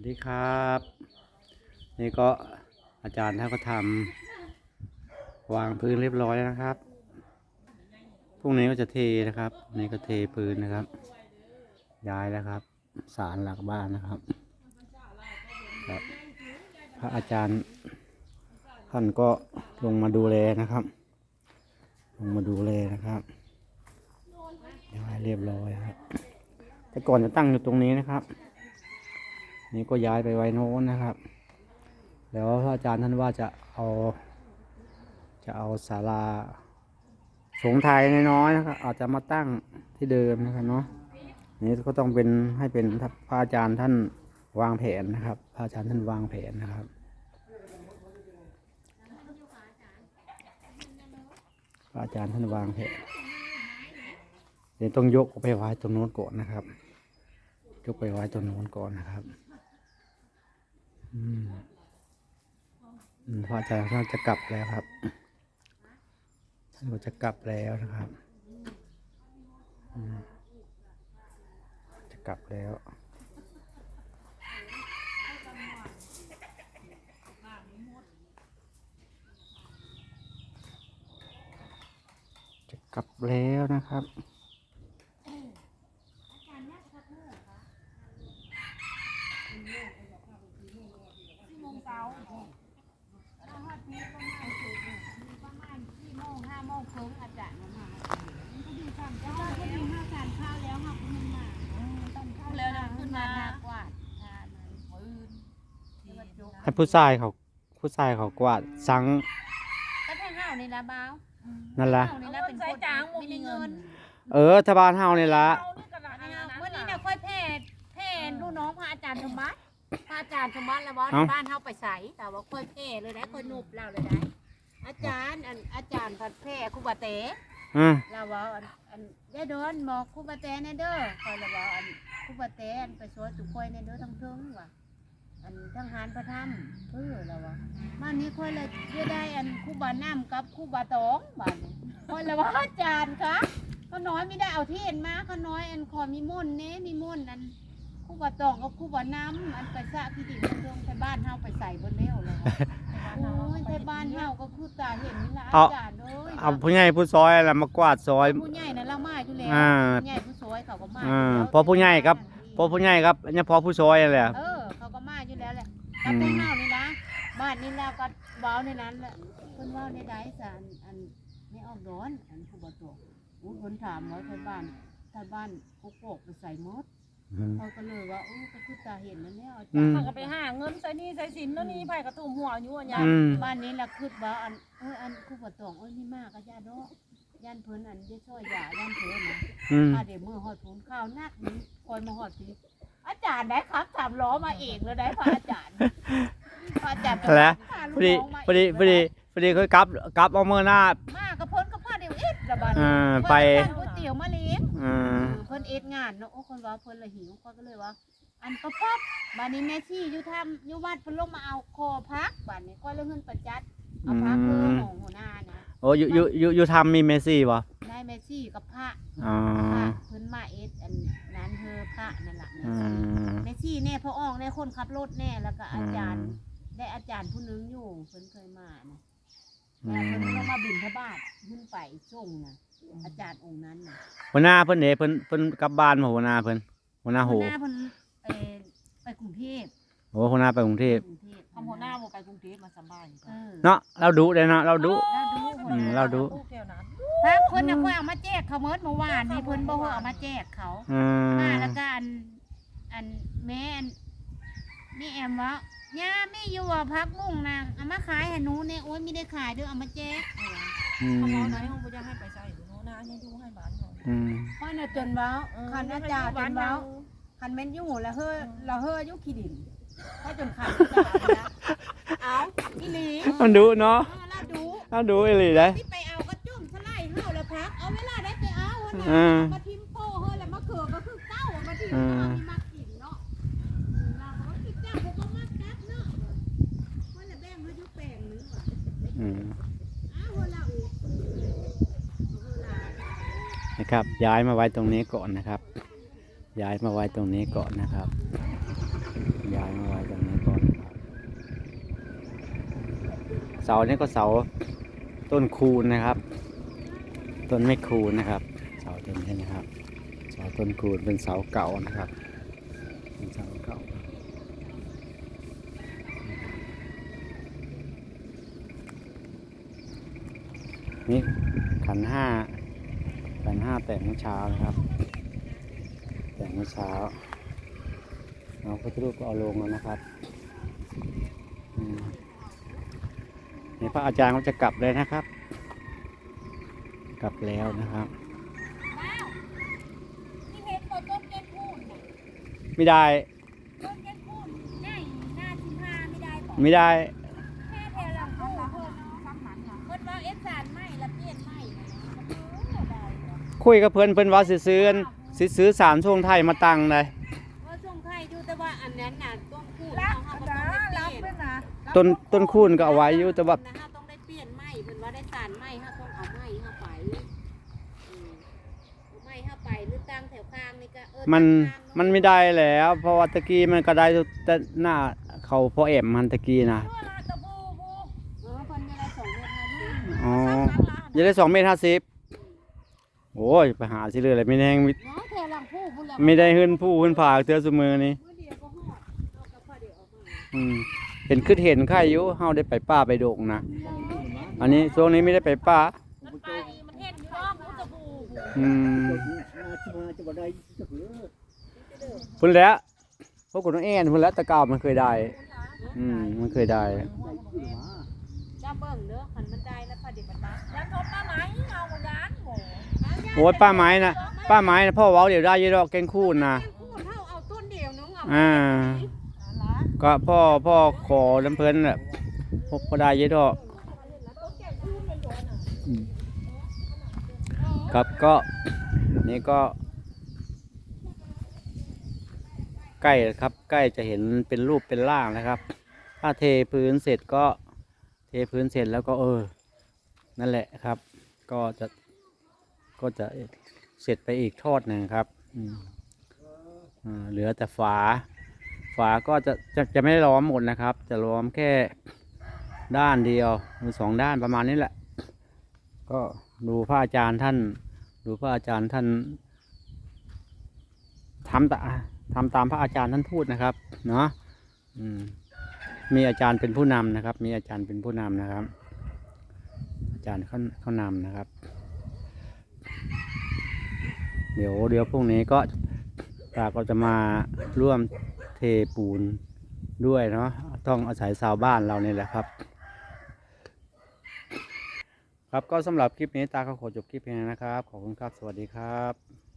วัสดีครับ นี่ก็อาจารย์ท่านก็ทำวางพื้นเรียบร้อยแล้วนะครับ พรุ่งนี้ก็จะเทนะครับ นี่ก็เทพื้นนะครับ ย้ายแล้วครับศาลหลักบ้านนะครับครับพระอาจารย์ท่านก็ลงมาดูแลนะครับ ลงมาดูแลนะครับย้ายเรียบร้อยครับ แต่ก่อนจะตั้งอยู่ตรงนี้นะครับ นี่ก็ย้ายไปไว้โน้นนะครับ แล้วพระอาจารย์ท่านว่าจะเอา จะเอาศาลาสงไทยน้อยๆนะครับ อาจจะมาตั้งที่เดิมนะครับเนาะนี่ก็ต้องเป็นให้เป็นพระอาจารย์ท่านวางแผนนะครับ พระอาจารย์ท่านวางแผนนะครับพระอาจารย์ท่านวางแผนเดี๋ยวต้องยกไปไว้ตรงโน้นก่อนนะครับ ยกไปไว้ตรงโน้นก่อนนะครับ อืมอืมพระอาจารย์ท่านจะกลับแล้วครับ ท่านก็จะกลับแล้วนะครับจะกลับแล้วจะกลับแล้วนะครับ ให้ผู้ชายเขาผู้ชายเขากวาดสังก็แท่ห้าวนี่ละบ้าวนั่นละห้าวนี่ละเป็นคนไม่ได้เงิน เออทบานเฮานี่ละวันนี้เนี่ยค่อยแพ่แพ่ลูกน้องพระอาจารย์ธรรมะ พระอาจารย์ธรรมะแล้วว่าบ้านเฮาไปใสแต่ว่าค่อยแพ่เลยนะค่อยนุบเราเลยได้อาจารย์อันอาจารย์ผัดแพ่ครูบาเตอืมเราว่าอันอันได้โดนหมอกครูบาเตแน่เด้อคอยเราว่าอันครูบาเตอันไปสวยตุกคอยแน่เด้อทั้งเทิงว่ะอันทั้งหารพระธรรมเพื่อเราว่าบ้านนี้ค่อยเลยได้ได้อันครูบาน้ำกับครูบาตองบ้านนี้คอยเราว่าอาจารย์คะเขาน้อยไม่ได้เอาเทียนมาเขาน้อยอันขอมีม่นต์เน้มีม่นต์อัน ครูบาตองกับครูบาน้ำอันไปสระที่ดินเทิงไปบ้านเฮาไปใส่บนแล้วเลยว่ะโอ้ยไปบ้านเฮาก็คือตาเห็นนี่ละอาจารย์เอ้ยเอาผู้ใหญ่ผู้ซอยอะไรมากวาดซอย ผู้ใหญ่นะละมาอยู่แล้วอ่า ผู้ใหญ่ผู้สวยเขาก็มาอ่ายู่แล้วพอผู้ใหญ่ครับพอผู้ใหญ่ครับอันนี้พอผู้ซอยอะไรเออเขาก็มาอยู่แล้วแหละอืกับมแม่เฮานี่นะบ้านนี่แล้วก็เว้าในนั้นแหละเพิ่นเว้าในใดสารอันไม่ออกร้อนอันผู้บ่ตกอู้เพิ่นถามว่าไทบ้านไทบ้านกุกโกกไปใส่หมดอืม เขาก็เลยว่าอู้ก็คือตาเห็นนั่นเนี่ยอาอืจารมย์เขาก็ไปหาเงินใส่หนี่ใส่สินแล้วนี่ไผกระตุ้มหัวอยู่อันยาอืม บ้านนี้ละคือว่าอันเอออันผู้บ่ตกเอ้ยนี่มากก็ย่าดอกย่านเพิ่นอันจะช่วยยาย่านเพิ่นนะ อืม ถ้าเดี๋ยวมือหอดทุนข้าวนักนี้คอยมาหอดทีอาจารย์ได้ครับสามล้อมาเองเลยได้พระอาจารย์พระอาจารย์แล้วพาพลูอกดีน้องมาพอดีพอดีพอดีเขากลับกลับเอาเมื่อหน้า มากระพ้น ระบาดอ่าไป เพิ่นสั่งก๋วยเตี๋ยวมาเลี้ยงอืมเพิ่นเอ็ดงานเนาะโอ้คนว่าเพิ่นละหิวเขาก็เลยว่า อันประพบบ้านนี้แม่ชี่อยู่ทำอยู่วัดเพิ่นลงมาเอาคอพักบ้านนี้ก็เลยเงินประจัดเอาพักเพิ่มของหัวหน้านะโอ้อยู่อยู่อยู่อยู่ทำมีเมสซี่ป่ะได้แม่ชี่กับพระอ๋อพระเพิ่นมาเอ็ดอันนั้นเธอพระนั่นแหละแม่อืชี่มแม่ชี่แน่พ่อออกแน่คนขับรถแน่แล้วก็อาจารย์ อืม ได้อาจารย์ผู้หนึงอยู่เพิ่นเคยมานะอื แต่เพิ่นมลงมาบินทบาทขึ้นไปส่งนะอาจารย์องค์นั้นน่ะหัวหน้าเพิ่นเด้เพิ่นเพิ่นกลับบ้านมาหัวหน้าเพิ่นหัวหน้าโหหัวหน้าเพิ่นเอ่อไปกรุงเทพโอ้หัวหน้าไปกรุงเทพกรุงเทพทำหัวหน้าบ่ไปกรุงเทพมาสบายเออเนาะเราดูเลยเนาะเราดู แล้วดูอืมเราดูแถวนั้นถ้าเพิ่นน่ะค่อยเอามาแจกเขาเมิดเมื่อวานนี่เพิ่นบ่ฮู้เอามาแจกเขาอืมมาแล้วก็อันอันแม่อัน นี่แอมว่าย่าไม่อยู่อะพักบุ้งนะเอามาขายให้หนูเนี่ยโอ๊ยไม่ได้ขายเด้อเอามาแจกเอาว่ะอืมเขาบอกไหนเขาบ่อยากให้ไปใส่อยู่โน่นนะยังดูให้บ้านเขาอืมเพราะน่ะจนเว้าคันอาจารย์จนเว้าคันแม่นอยู่แล้วเฮ้อเราเฮ้ออยู่ขี้ดินเพราะจนคันอาจารย์นะเอาอีหลีมันดูเนาะเออแล้วดูเราดูอีหลีได้ที่ไปเอากระจุ่มสไลด์เฮาแล้วพักเอาเวลาได้ไปเอาอะนะอืมมาทิมโป้เฮ้อแล้วมาเขือก็คือเก้าอะมาทิมอืเฮมมีมา นะครับ ย้ายมาไว้ตรงนี้ก่อนนะครับ ย้ายมาไว้ตรงนี้ก่อนนะครับ ย้ายมาไว้ตรงนี้ก่อนเสาเนี่ก็เสาต้นคูนนะครับ ต้นไม่คูนนะครับ เสาต้นนี้นะครับ เสาต้นคูนเป็นเสาเก่านะครับเป็นเสาเก่านี่ขันห้า นห้าแต่งเมื่อเช้านะครับ แต่งเมื่อเช้าเอาพระพุทธรูปก็เอาลงแล้วนะครับอืมนี่พระอาจารย์ก็จะกลับเลยนะครับ กลับแล้วนะครับนี่เห็นบ่ต้นเก็ดพูนน่ะไม่ได้ต้นเก็ดพูนง่ายหน้าสิบห้าไม่ได้ คุยกับเพื่อนเพื่อนว่าสิซื้ออันสิซื้อสารช่วงไทยมาตั้งเลยว่าส่งไทยอยู่แต่ว่าอันนั้นน่ะต้องพูดรับเฮาจ้าก็รัต้บองเป็ได้นนะต้นต้นคูณก็เอาไว้อยู่แต่ว่าเฮาต้องได้เปลี่ยนไม้เพิ่นว่าได้สารไม้เฮาต้องเอาไม้เฮาไปอืมเอาไม้เฮาไปหรือตั้งแถวข้างนี่ก็เออมันตั้งข้างมันไม่ได้แล้ว เพราะว่าตะกี้มันก็ได้แต่หน้าเขาพอแอมมันตะกี้นะเพื่อละตะบูบูเออเพิ่นไม่ได้ส่งเงินให้ลูกอ๋อซ้ำกันละจะได้สองเมตรห้าสิบ โอ้ยไปหาสิเลยอะไรไม่แน่งมิเนาะแถวหลังผู้พุ่นแหละไม่ได้ขึ้นผู้ขึ้นผากเตือสมือนี่มื้อเดียวก็ฮอดเอากับพ่อเดี๋ยวออกมาอืมเห็นขึ้นเห็นข้าอยู่เฮาได้ไปป้าไปโดกนะอันนี้ช่วงนี้ไม่ได้ไปป้า มันไปมันเห็นอยู่รอบมันตะบูบูอืมพุ่นแล้วพวกคุณน้องแอนพุ่นแล้วแตะเกามันเคยได้ อืมมันเคยได้ จ้าเบิ่งเด้อคันมันได้แล้วพ่อเดี๋ยวมันได้ยันทบมาไหมเอายานหมู โอ้ยป้าไม้นะป้าไม้นะพ่อเว้าเดี๋ยวได้อยี่ดอกแกงคูนนะพูดเท่าเอาต้นเดียวน้องเอาอ่าอะไรก็พ่อพ่อขอน้ำเพลินแหละพบก็ได้ยี่ดอกอืมครับก็นี่ก็ ใกล้ครับ ใกล้จะเห็นเป็นรูปเป็นร่างนะครับ ถ้าเทพื้นเสร็จก็เทพื้นเสร็จแล้วก็เออ นั่นแหละครับ ก็จะ ก็จะเสร็จไปอีกทอดหนึ่งครับเหลือแต่ฝา ฝาก็จะจะจะไม่ล้อมหมดนะครับ จะล้อมแค่ด้านเดียวหรือสองด้านประมาณนี้แหละ ก็ดูพระอาจารย์ท่าน ดูพระอาจารย์ท่านทำตาทำตามพระอาจารย์ท่านพูดนะครับ เนาะมมีอาจารย์เป็นผู้นำนะครับ มีอาจารย์เป็นผู้นำนะครับ อาจารย์เขาเขานำนะครับ เดี๋ยวเดี๋ยวพรุ่งนี้ก็ตาก็จะมาร่วมเทปูนด้วยเนาะต้องอาศัยชาวบ้านเราเนี่ยแหละครับ ครับก็สำหรับคลิปนี้ตาก็ขอจบคลิปเพียงนะครับ ขอบคุณครับ สวัสดีครับ